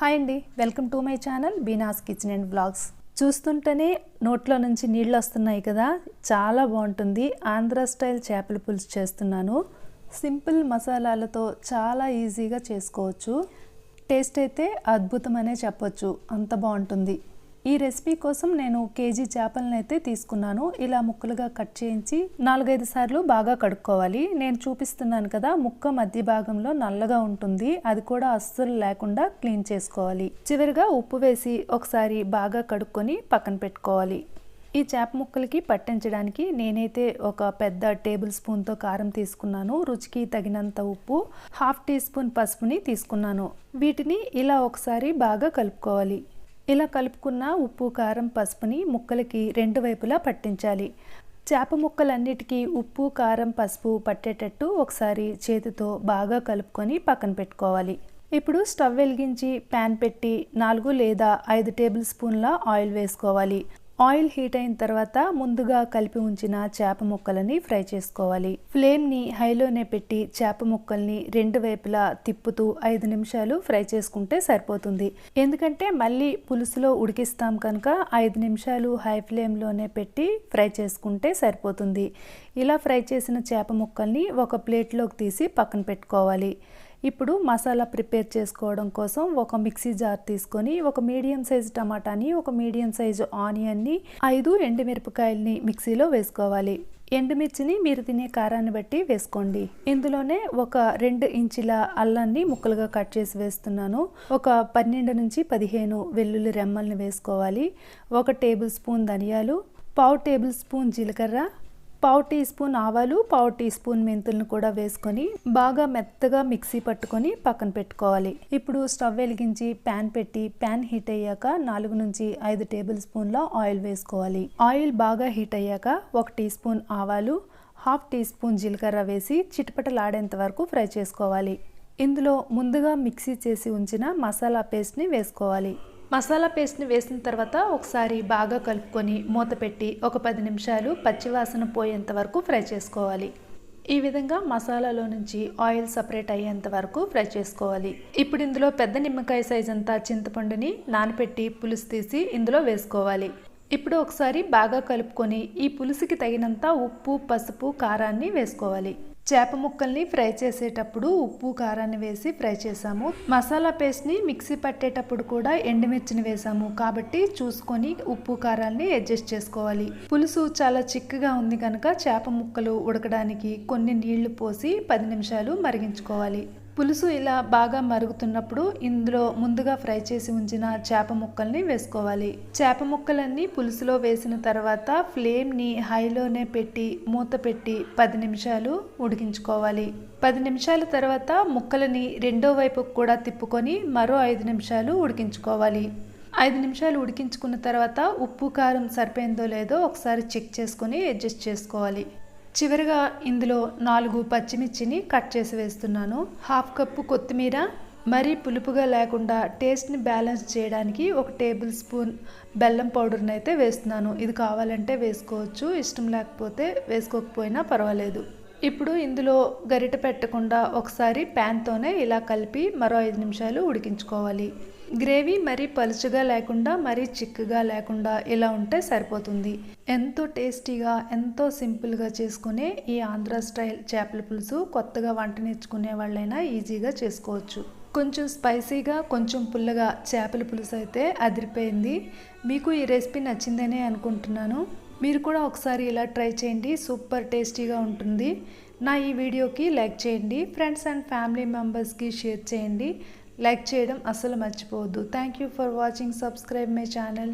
Hi అండి. Welcome to my channel Beena's kitchen and blogs చూస్తుంటేనే నోట్లో నుంచి నీళ్ళు వస్తున్నాయి కదా. చాలా బాగుంటుంది. ఆంధ్ర స్టైల్ చేపల పులుసు చేస్తున్నాను. సింపుల్ మసాలాలతో చాలా ఈజీగా చేసుకోవచ్చు. టేస్ట్ అయితే అద్భుతమనే చెప్పొచ్చు. అంత బాగుంటుంది. ఈ రెసిపీ కోసం నేను కేజీ చేపలను అయితే తీసుకున్నాను. ఇలా ముక్కలుగా కట్ చేయించి నాలుగైదు సార్లు బాగా కడుక్కోవాలి. నేను చూపిస్తున్నాను కదా ముక్క మధ్య భాగంలో నల్లగా ఉంటుంది. అది కూడా అస్సలు లేకుండా క్లీన్ చేసుకోవాలి. చివరిగా ఉప్పు వేసి ఒకసారి బాగా కడుక్కొని పక్కన పెట్టుకోవాలి. ఈ చేప ముక్కలకి పట్టించడానికి నేనైతే ఒక పెద్ద టేబుల్ స్పూన్తో కారం తీసుకున్నాను. రుచికి తగినంత ఉప్పు హాఫ్ టీ స్పూన్ పసుపుని తీసుకున్నాను. వీటిని ఇలా ఒకసారి బాగా కలుపుకోవాలి. ఇలా కలుపుకున్న ఉప్పు కారం పసుపుని ముక్కలకి రెండు వైపులా పట్టించాలి. చేప ముక్కలన్నిటికీ ఉప్పు కారం పసుపు పట్టేటట్టు ఒకసారి చేతితో బాగా కలుపుకొని పక్కన పెట్టుకోవాలి. ఇప్పుడు స్టవ్ వెలిగించి ప్యాన్ పెట్టి నాలుగు లేదా ఐదు టేబుల్ స్పూన్ల ఆయిల్ వేసుకోవాలి. ఆయిల్ హీట్ అయిన తర్వాత ముందుగా కలిపి ఉంచిన చేప ముక్కలని ఫ్రై చేసుకోవాలి. ఫ్లేమ్ని హైలోనే పెట్టి చేప ముక్కల్ని రెండు వైపులా తిప్పుతూ ఐదు నిమిషాలు ఫ్రై చేసుకుంటే సరిపోతుంది. ఎందుకంటే మళ్ళీ పులుసులో ఉడికిస్తాం కనుక ఐదు నిమిషాలు హై ఫ్లేమ్లోనే పెట్టి ఫ్రై చేసుకుంటే సరిపోతుంది. ఇలా ఫ్రై చేసిన చేప ముక్కల్ని ఒక ప్లేట్లోకి తీసి పక్కన పెట్టుకోవాలి. ఇప్పుడు మసాలా ప్రిపేర్ చేసుకోవడం కోసం ఒక మిక్సీ జార్ తీసుకొని ఒక మీడియం సైజు టమాటాని ఒక మీడియం సైజు ఆనియన్ని ఐదు ఎండుమిరపకాయల్ని మిక్సీలో వేసుకోవాలి. ఎండుమిర్చిని మీరు తినే కారాన్ని బట్టి వేసుకోండి. ఇందులోనే ఒక రెండు ఇంచుల అల్లాన్ని ముక్కలుగా కట్ చేసి వేస్తున్నాను. ఒక పన్నెండు నుంచి పదిహేను వెల్లుల్లి రెమ్మల్ని వేసుకోవాలి. ఒక టేబుల్ స్పూన్ ధనియాలు పావు టేబుల్ స్పూన్ జీలకర్ర పావు టీ స్పూన్ ఆవాలు పావు టీ స్పూన్ మెంతులను కూడా వేసుకొని బాగా మెత్తగా మిక్సీ పట్టుకొని పక్కన పెట్టుకోవాలి. ఇప్పుడు స్టవ్ వెలిగించి ప్యాన్ పెట్టి ప్యాన్ హీట్ అయ్యాక నాలుగు నుంచి ఐదు టేబుల్ స్పూన్ల ఆయిల్ వేసుకోవాలి. ఆయిల్ బాగా హీట్ అయ్యాక ఒక టీ స్పూన్ ఆవాలు హాఫ్ టీ స్పూన్ జీలకర్ర వేసి చిటపటలాడేంత వరకు ఫ్రై చేసుకోవాలి. ఇందులో ముందుగా మిక్సీ చేసి ఉంచిన మసాలా పేస్ట్ని వేసుకోవాలి. మసాలా పేస్ట్ని వేసిన తర్వాత ఒకసారి బాగా కలుపుకొని మూత పెట్టి ఒక పది నిమిషాలు పచ్చివాసన పోయేంత వరకు ఫ్రై చేసుకోవాలి. ఈ విధంగా మసాలాలో నుంచి ఆయిల్ సపరేట్ అయ్యేంత వరకు ఫ్రై చేసుకోవాలి. ఇప్పుడు ఇందులో పెద్ద నిమ్మకాయ సైజ్ అంతా చింతపండుని నానపెట్టి పులుసు తీసి ఇందులో వేసుకోవాలి. ఇప్పుడు ఒకసారి బాగా కలుపుకొని ఈ పులుసుకి తగినంత ఉప్పు పసుపు కారాన్ని వేసుకోవాలి. చేప ముక్కల్ని ఫ్రై చేసేటప్పుడు ఉప్పు కారాన్ని వేసి ఫ్రై చేసాము. మసాలా పేస్ట్ని మిక్సీ పట్టేటప్పుడు కూడా ఎండుమిర్చిని వేసాము. కాబట్టి చూసుకొని ఉప్పు కారాన్ని అడ్జస్ట్ చేసుకోవాలి. పులుసు చాలా చిక్కగా ఉంది కనుక చేప ముక్కలు ఉడకడానికి కొన్ని నీళ్ళు పోసి పది నిమిషాలు మరిగించుకోవాలి. పులుసు ఇలా బాగా మరుగుతున్నప్పుడు ఇందులో ముందుగా ఫ్రై చేసి ఉంచిన చేప ముక్కల్ని వేసుకోవాలి. చేప ముక్కలన్నీ పులుసులో వేసిన తర్వాత ఫ్లేమ్ని హైలోనే పెట్టి మూత పెట్టి పది నిమిషాలు ఉడికించుకోవాలి. పది నిమిషాల తర్వాత ముక్కలని రెండో వైపు కూడా తిప్పుకొని మరో ఐదు నిమిషాలు ఉడికించుకోవాలి. ఐదు నిమిషాలు ఉడికించుకున్న తర్వాత ఉప్పు కారం సరిపోయిందో లేదో ఒకసారి చెక్ చేసుకొని అడ్జస్ట్ చేసుకోవాలి. చివరిగా ఇందులో నాలుగు పచ్చిమిర్చిని కట్ చేసి వేస్తున్నాను. హాఫ్ కప్పు కొత్తిమీర మరీ పులుపుగా లేకుండా టేస్ట్ని బ్యాలెన్స్ చేయడానికి ఒక టేబుల్ స్పూన్ బెల్లం పౌడర్ని అయితే వేస్తున్నాను. ఇది కావాలంటే వేసుకోవచ్చు ఇష్టం లేకపోతే వేసుకోకపోయినా పర్వాలేదు. ఇప్పుడు ఇందులో గరిట పెట్టకుండా ఒకసారి ప్యాన్తోనే ఇలా కలిపి మరో ఐదు నిమిషాలు ఉడికించుకోవాలి. గ్రేవీ మరీ పలుచగా లేకుండా మరీ చిక్కగా లేకుండా ఇలా ఉంటే సరిపోతుంది. ఎంతో టేస్టీగా ఎంతో సింపుల్గా చేసుకునే ఈ ఆంధ్ర స్టైల్ చేపల పులుసు కొత్తగా వంట నేర్చుకునే వాళ్ళైనా ఈజీగా చేసుకోవచ్చు. కొంచెం స్పైసీగా కొంచెం పుల్లగా చేపల పులుసు అయితే అదిరిపోయింది. మీకు ఈ రెసిపీ నచ్చిందనే అనుకుంటున్నాను. మీరు కూడా ఒకసారి ఇలా ట్రై చేయండి. సూపర్ టేస్టీగా ఉంటుంది. నా ఈ వీడియోకి లైక్ చేయండి. ఫ్రెండ్స్ అండ్ ఫ్యామిలీ మెంబర్స్కి షేర్ చేయండి. లైక్ చేయడం అస్సలు మర్చిపోవద్దు. Thank you for watching subscribe my channel